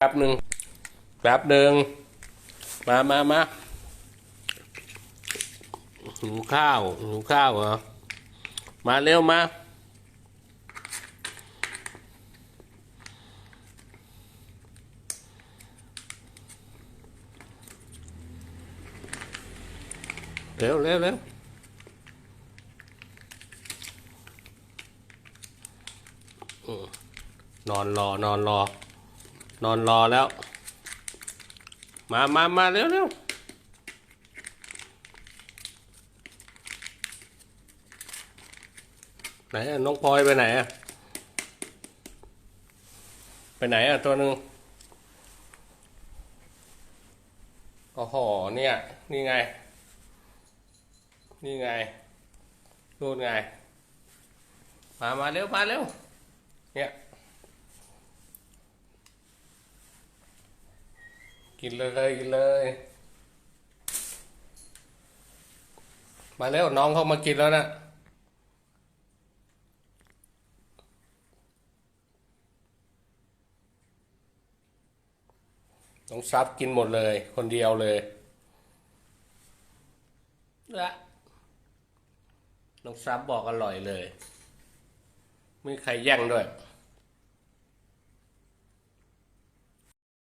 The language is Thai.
แป๊บหนึ่งแป๊บหนึ่งมามามาหิวข้าวหิวข้าวเหรอ มาเร็วมาเร็วเร็วเร็วอนอนรอนอนรอ นอนรอแล้ว มามามาเร็วเร็วไหนน้องพลอยไปไหนอะไปไหนอะตัวหนึ่งโอ้โหเนี่ย นี่ไง นี่ไงนู่นไง มา มาเร็ว มาเร็ว เนี่ย กินเลยเลย กินเลย มาเร็วน้องเขามากินแล้วนะน้องซับกินหมดเลย คนเดียวเลยละน้องซับบอกอร่อยเลย ไม่มีใครแย่งด้วย